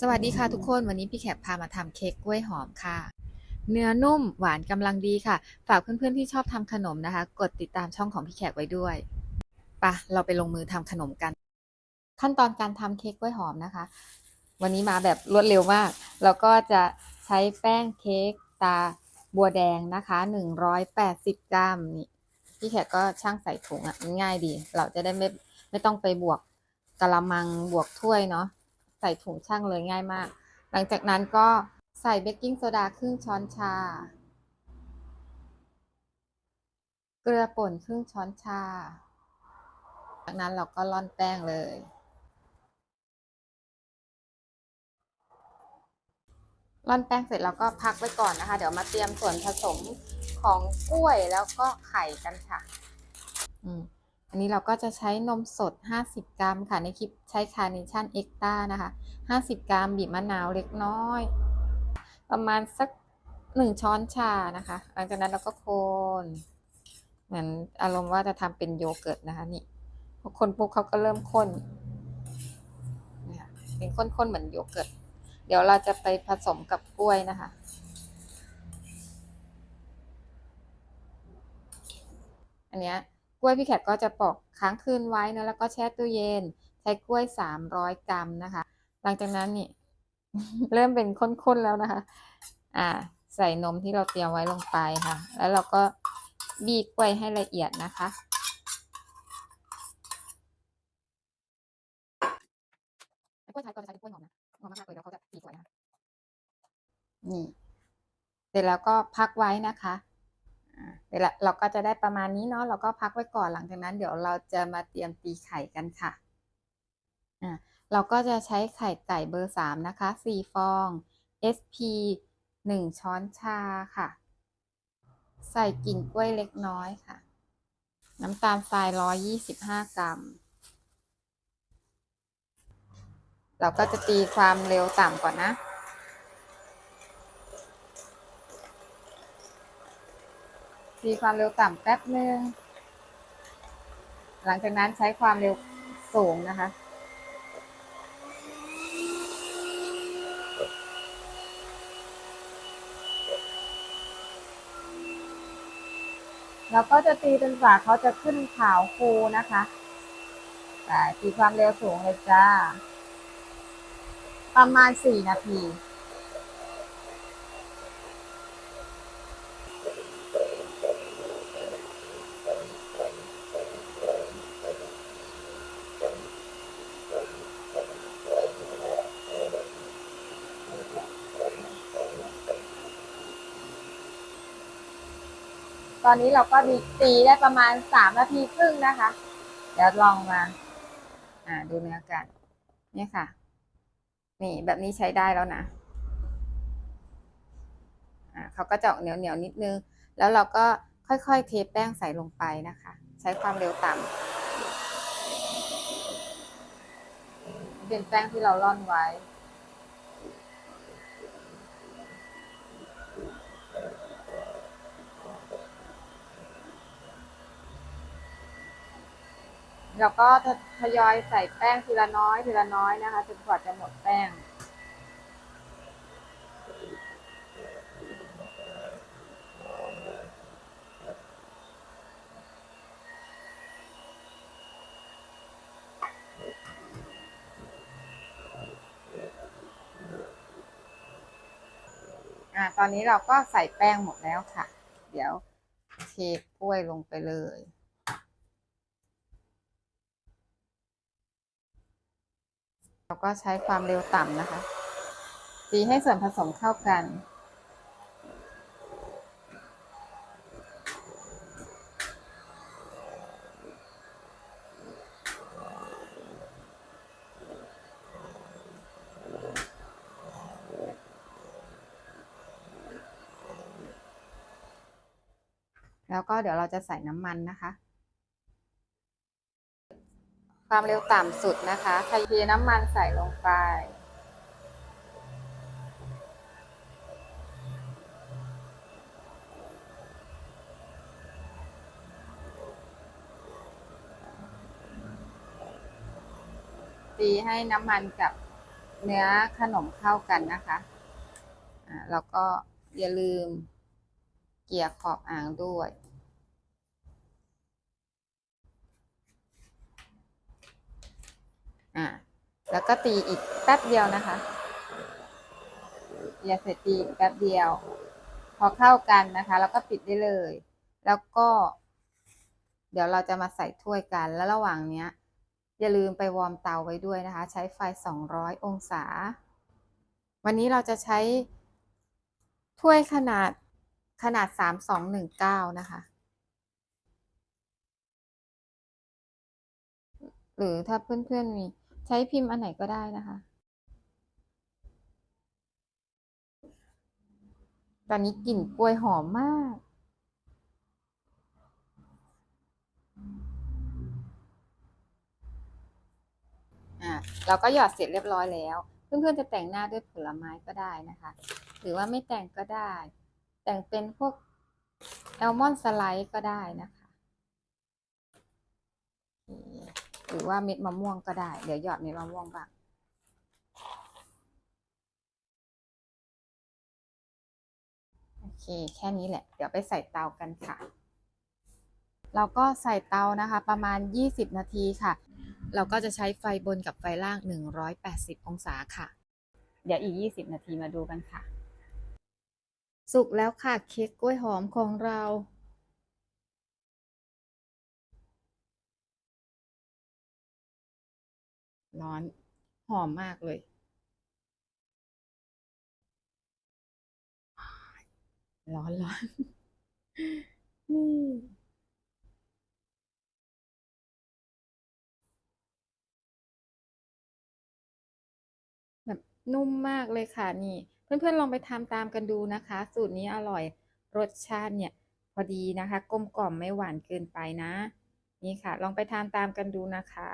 สวัสดีค่ะทุกคนวันนี้พี่แขกพามาทำเค้กกล้วยหอมค่ะ เนื้อนุ่มหวานกำลังดีค่ะ ฝากเพื่อนๆที่ชอบทำขนมนะคะ กดติดตามช่องของพี่แขกไว้ด้วยปะเราไปลงมือทำขนมกัน ขั้นตอนการทำเค้กกล้วยหอมนะคะ วันนี้มาแบบรวดเร็วมาก เราก็จะใช้แป้งเค้กตาบัวแดงนะคะ180 กรัมนี่พี่แขกก็ช่างใส่ถุงอะง่ายดี เราจะได้ไม่ไม่ต้องไปบวกกะละมังบวกถ้วยเนาะ ส่ถุงช่างเลยง่ายมาก หลังจากนั้นก็ใส่เบกกิ้งโซดาครึ่งช้อนชา เกลือป่นครึ่งช้อนชา จากนั้นเราก็ร่อนแป้งเลย ร่อนแป้งเสร็จแล้วก็พักไว้ก่อนนะคะ เดี๋ยวมาเตรียมส่วนผสมของกล้วยแล้วก็ไข่กันค่ะ อืม อันนี้เราก็จะใช้นมสด 50 กรัมค่ะ ในคลิปใช้คาร์เนชั่นเอ็กต้านะคะ 50 กรัมบีบมะนาวเล็กน้อย ประมาณสัก 1 ช้อนชานะคะ หลังจากนั้นเราก็คนเหมือนอารมณ์ว่าจะทำเป็นโยเกิร์ตนะคะนี่พอคนปุ๊บเขาก็เริ่มข้นเป็นข้นๆเหมือนโยเกิร์ต เดี๋ยวเราจะไปผสมกับกล้วยนะคะอันเนี้ย ล้วยพี่แขกก็จะปอกค้างคืนไว้นะแล้วก็แช่ตู้เย็น ใช้กล้วย 300 กรัมนะคะ หลังจากนั้นนี่เริ่มเป็นข้นๆแล้วนะคะ อ่า ใส่นมที่เราเตรียมไว้ลงไปค่ะ แล้วเราก็บีบกล้วยให้ละเอียดนะคะกล้วยไทยก็จะใช้กล้วยหอมนะหอมมากๆเลยแล้วเขาจะสีสวยนะคะนี่ เสร็จแล้วก็พักไว้นะคะ เวลาเราก็จะได้ประมาณนี้เนาะเราก็พักไว้ก่อนหลังจากนั้นเดี๋ยวเราจะมาเตรียมตีไข่กันค่ะอ่าเราก็จะใช้ไข่ไก่เบอร์สามนะคะสี่ฟอง SP หนึ่งช้อนชาค่ะ ใส่กิ่งกล้วยเล็กน้อยค่ะ น้ำตาลทรายร้อยยี่สิบห้ากรัม เราก็จะตีความเร็วต่ำก่อนนะ ตีความเร็วต่ำแป๊บหนึ่งหลังจากนั้นใช้ความเร็วสูงนะคะ เราก็จะตีจนกว่าเขาจะขึ้นขาวฟูนะคะแต่ตีความเร็วสูงเลยจ้า ประมาณสี่นาที ตอนนี้เราก็ดีตีได้ประมาณสามนาทีครึ่งนะคะ เดี๋ยวลองมา อ่าดูเนื้อกัน เนี่ยค่ะ นี่แบบนี้ใช้ได้แล้วนะ อ่าเขาก็จะออกเหนียวเหนียวนิดนึง แล้วเราก็ค่อยๆเทแป้งใส่ลงไปนะคะ ใช้ความเร็วต่ำเป็นแป้งที่เราร่อนไว้ แล้วก็ทยอยใส่แป้งทีละน้อยทีละน้อยนะคะจนกว่าจะหมดแป้ง อ่าตอนนี้เราก็ใส่แป้งหมดแล้วค่ะ เดี๋ยวเทกล้วยลงไปเลย เราก็ใช้ความเร็วต่ำนะคะ ตีให้ส่วนผสมเข้ากัน แล้วก็เดี๋ยวเราจะใส่น้ำมันนะคะ ความเร็วต่ำสุดนะคะใครเทน้ำมันใส่ลงไป ตีให้น้ำมันกับเนื้อขนมเข้ากันนะคะแล้วก็อย่าลืมเกี่ยขอบอ่างด้วย อ่า แล้วก็ตีอีกแป๊บเดียวนะคะอย่าเสร็จตีอีกแป๊บเดียว พอเข้ากันนะคะ แล้วก็ปิดได้เลย แล้วก็ เดี๋ยวเราจะมาใส่ถ้วยกัน แล้วระหว่างเนี้ย อย่าลืมไปวอร์มเตาไว้ด้วยนะคะ ใช้ไฟ 200 องศา วันนี้เราจะใช้ถ้วยขนาดขนาด 3219 นะคะ หรือถ้าเพื่อนๆมี ใช้พิมพ์อันไหนก็ได้นะคะ ตอนนี้กลิ่นกล้วยหอมมาก อะเราก็หยอดเสร็จเรียบร้อยแล้ว เพื่อนๆจะแต่งหน้าด้วยผลไม้ก็ได้นะคะ หรือว่าไม่แต่งก็ได้ แต่งเป็นพวกแอลมอนสไลด์ก็ได้นะคะโอเค หรือว่าเม็ดมะม่วงก็ได้ เดี๋ยวหยอดเม็ดมะม่วงบ้างโอเคแค่นี้แหละ เดี๋ยวไปใส่เตากันค่ะ เราก็ใส่เตานะคะ ประมาณ 20 นาทีค่ะ เราก็จะใช้ไฟบนกับไฟล่าง 180 องศาค่ะ เดี๋ยวอีก 20 นาทีมาดูกันค่ะ สุกแล้วค่ะเค้กกล้วยหอมของเรา ร้อน หอมมากเลย ร้อนร้อนนี่แบบนุ่มมากเลยค่ะนี่ เพื่อนๆลองไปทำตามกันดูนะคะ สูตรนี้อร่อยรสชาติเนี่ย พอดีนะคะ กลมกล่อมไม่หวานเกินไปนะ นี่ค่ะ ลองไปทำตามกันดูนะคะ